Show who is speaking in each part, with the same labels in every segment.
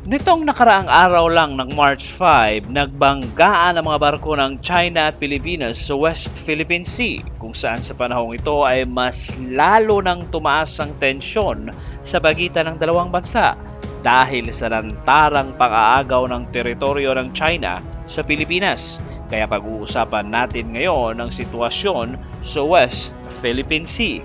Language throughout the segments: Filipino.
Speaker 1: Nitong nakaraang araw lang ng March 5, nagbanggaan ang mga barko ng China at Pilipinas sa West Philippine Sea kung saan sa panahong ito ay mas lalo nang tumaas ang tensyon sa pagitan ng dalawang bansa dahil sa lantarang pang-aagaw ng teritoryo ng China sa Pilipinas. Kaya pag-uusapan natin ngayon ang sitwasyon sa West Philippine Sea.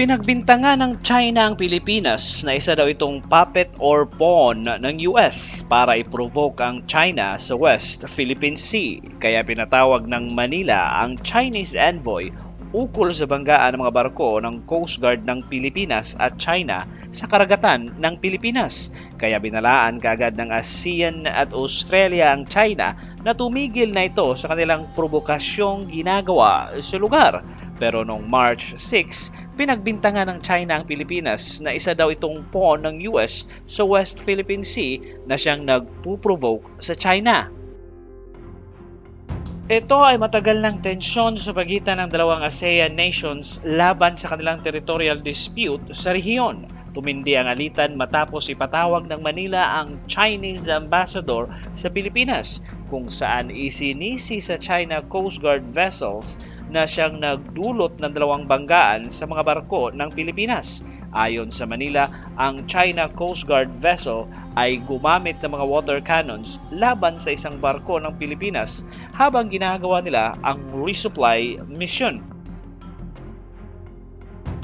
Speaker 1: Pinagbintangan ng China ang Pilipinas na isa daw itong puppet or pawn ng US para i-provoke ang China sa West Philippine Sea. Kaya pinatawag ng Manila ang Chinese envoy ukol sa banggaan ng mga barko ng Coast Guard ng Pilipinas at China sa karagatan ng Pilipinas. Kaya binalaan kaagad ng ASEAN at Australia ang China na tumigil na ito sa kanilang provokasyong ginagawa sa lugar. Pero noong March 6, pinagbintangan ng China ang Pilipinas na isa daw itong pawn ng US sa West Philippine Sea na siyang nagpuprovoke sa China. Ito ay matagal ng tensyon sa pagitan ng dalawang ASEAN nations laban sa kanilang territorial dispute sa rehiyon. Tumindi ang alitan matapos ipatawag ng Manila ang Chinese ambassador sa Pilipinas kung saan isinisi sa China Coast Guard vessels na siyang nagdulot ng dalawang banggaan sa mga barko ng Pilipinas. Ayon sa Manila, ang China Coast Guard vessel ay gumamit ng mga water cannons laban sa isang barko ng Pilipinas habang ginagawa nila ang resupply mission.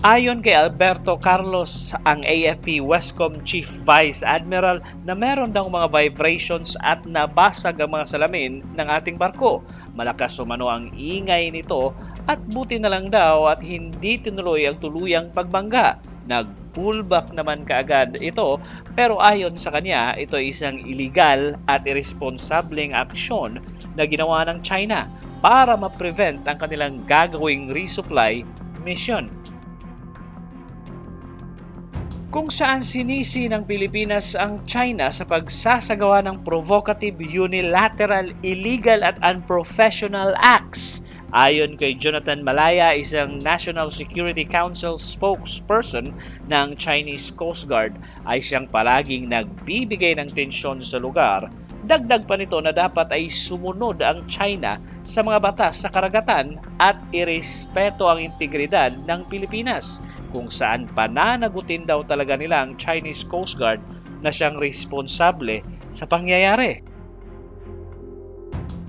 Speaker 1: Ayon kay Alberto Carlos, ang AFP Westcom Chief Vice Admiral na meron daw mga vibrations at nabasag ang mga salamin ng ating barko. Malakas umano ang ingay nito at buti na lang daw at hindi tinuloy ang tuluyang pagbangga. Nag-pullback naman kaagad ito pero ayon sa kanya ito ay isang illegal at irresponsableng aksyon na ginawa ng China para ma-prevent ang kanilang gagawing resupply mission kung saan sinisi ng Pilipinas ang China sa pagsasagawa ng provocative, unilateral, illegal at unprofessional acts. Ayon kay Jonathan Malaya, isang National Security Council spokesperson ng Chinese Coast Guard, ay siyang palaging nagbibigay ng tensyon sa lugar. Dagdag pa nito na dapat ay sumunod ang China sa mga batas sa karagatan at irespeto ang integridad ng Pilipinas kung saan pananagutin daw talaga nila ang Chinese Coast Guard na siyang responsable sa pangyayari.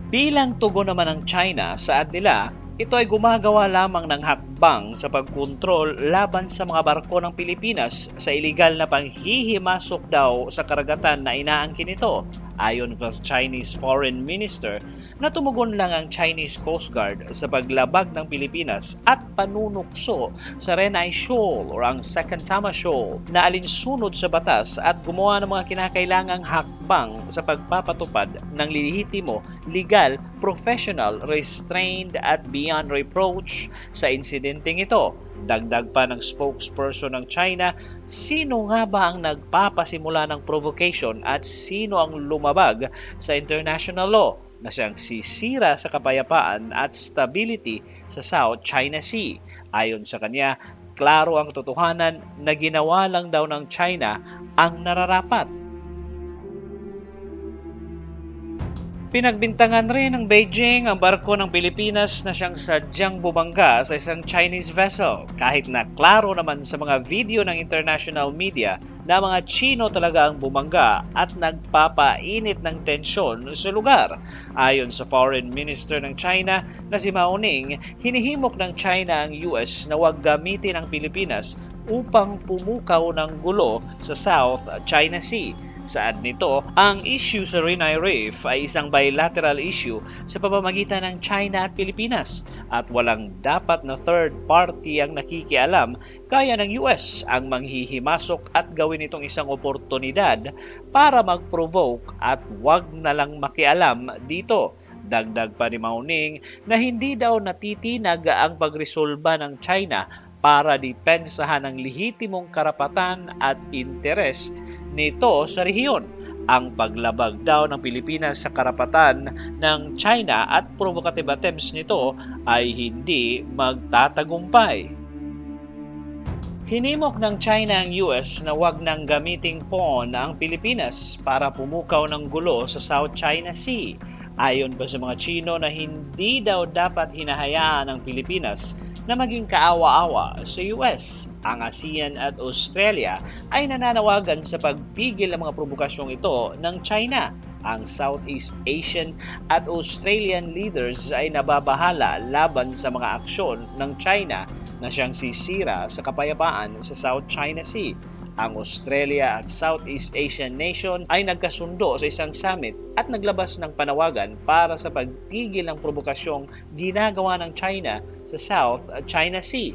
Speaker 1: Bilang tugon naman ng China, saad nila, ito ay gumagawa lamang ng hakbang sa pagkontrol laban sa mga barko ng Pilipinas sa iligal na panghihimasok daw sa karagatan na inaangkin ito ayon sa Chinese Foreign Minister na tumugon lang ang Chinese Coast Guard sa paglabag ng Pilipinas at panunukso sa Renai Shoal or ang Second Tama Shoal na alinsunod sa batas at gumawa ng mga kinakailangang hakbang sa pagpapatupad ng lehitimo, legal, professional, restrained at beyond reproach sa insidenteng ito. Dagdag pa ng spokesperson ng China, sino nga ba ang nagpapasimula ng provocation at sino ang lumabag sa international law na siyang sisira sa kapayapaan at stability sa South China Sea. Ayon sa kanya, klaro ang totohanan na ginawa lang daw ng China ang nararapat Pinagbintangan rin ng Beijing ang barko ng Pilipinas na siyang sadyang bumangga sa isang Chinese vessel kahit na klaro naman sa mga video ng international media na mga Chino talaga ang bumangga at nagpapainit ng tensyon sa lugar. Ayon sa Foreign Minister ng China na si Mao Ning, hinihimok ng China ang US na huwag gamitin ang Pilipinas upang pumukaw ng gulo sa South China Sea. Saad nito, ang issue sa Renai Reef ay isang bilateral issue sa pamamagitan ng China at Pilipinas at walang dapat na third party ang nakikialam kaya ng US ang manghihimasok at gawin itong isang oportunidad para mag-provoke at wag na lang makialam dito. Dagdag pa ni Mauning na hindi daw natitinag ang pagresolba ng China para depensahan ang lehitimong karapatan at interest nito sa rehiyon. Ang paglabag daw ng Pilipinas sa karapatan ng China at provocative attempts nito ay hindi magtatagumpay. Hinimok ng China ang US na wag nang gamiting pawn ang Pilipinas para pumukaw ng gulo sa South China Sea. Ayon pa sa mga Chino na hindi daw dapat hinahayaan ang Pilipinas na maging kaawa-awa sa US. Ang ASEAN at Australia ay nananawagan sa pagpigil ng mga provokasyong ito ng China. Ang Southeast Asian at Australian leaders ay nababahala laban sa mga aksyon ng China na siyang sisira sa kapayapaan sa South China Sea. Ang Australia at Southeast Asian nation ay nagkasundo sa isang summit at naglabas ng panawagan para sa pagtigil ng provokasyong ginagawa ng China sa South China Sea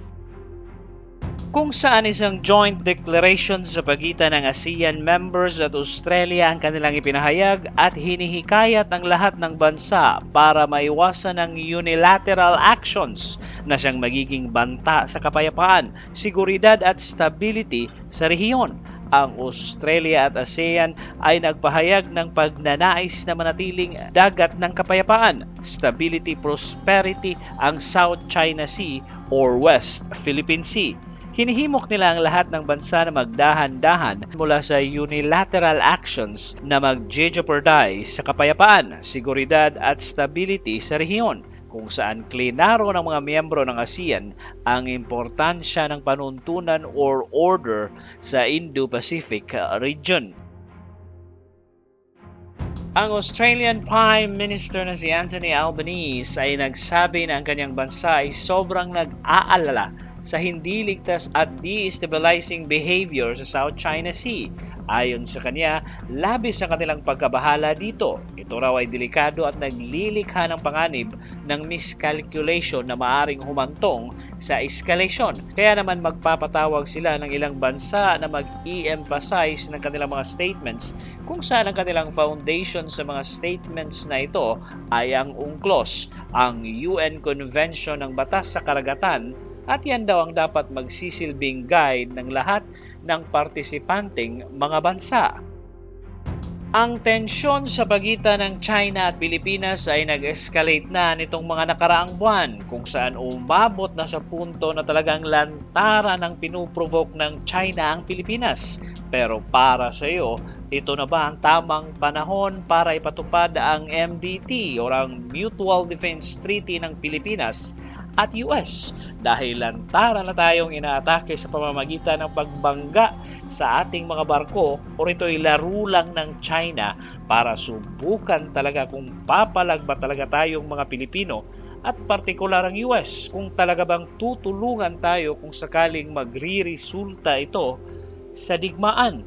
Speaker 1: kung saan isang joint declaration sa pagitan ng ASEAN members at Australia ang kanilang ipinahayag at hinihikayat ang lahat ng bansa para maiwasan ang unilateral actions na siyang magiging banta sa kapayapaan, seguridad at stability sa rehiyon. Ang Australia at ASEAN ay nagpahayag ng pagnanais na manatiling dagat ng kapayapaan, stability, prosperity ang South China Sea or West Philippine Sea. Hinihimok nila ang lahat ng bansa na magdahan-dahan mula sa unilateral actions na mag-jeopardize sa kapayapaan, seguridad at stability sa rehiyon kung saan klinaro ng mga miyembro ng ASEAN ang importansya ng panuntunan or order sa Indo-Pacific region. Ang Australian Prime Minister na si Anthony Albanese ay nagsabi na ang kanyang bansa ay sobrang nag-aalala sa hindi ligtas at destabilizing behavior sa South China Sea. Ayon sa kanya, labis ang kanilang pagkabahala dito. Ito raw ay delikado at naglilikha ng panganib ng miscalculation na maaring humantong sa escalation. Kaya naman magpapatawag sila ng ilang bansa na mag-e-emphasize ng kanilang mga statements kung saan ang kanilang foundation sa mga statements na ito ay ang UNCLOS, ang UN Convention ng Batas sa Karagatan at yan daw ang dapat magsisilbing guide ng lahat ng partisipanting mga bansa. Ang tensyon sa pagitan ng China at Pilipinas ay nag-escalate na nitong mga nakaraang buwan kung saan umabot na sa punto na talagang lantara ng pinuprovoke ng China ang Pilipinas. Pero para sa iyo, ito na ba ang tamang panahon para ipatupad ang MDT o ang Mutual Defense Treaty ng Pilipinas at US dahil lantara na tayong inaatake sa pamamagitan ng pagbangga sa ating mga barko o ito'y laro lang ng China para subukan talaga kung papalag ba talaga tayong mga Pilipino at partikular ang US kung talaga bang tutulungan tayo kung sakaling magriresulta ito sa digmaan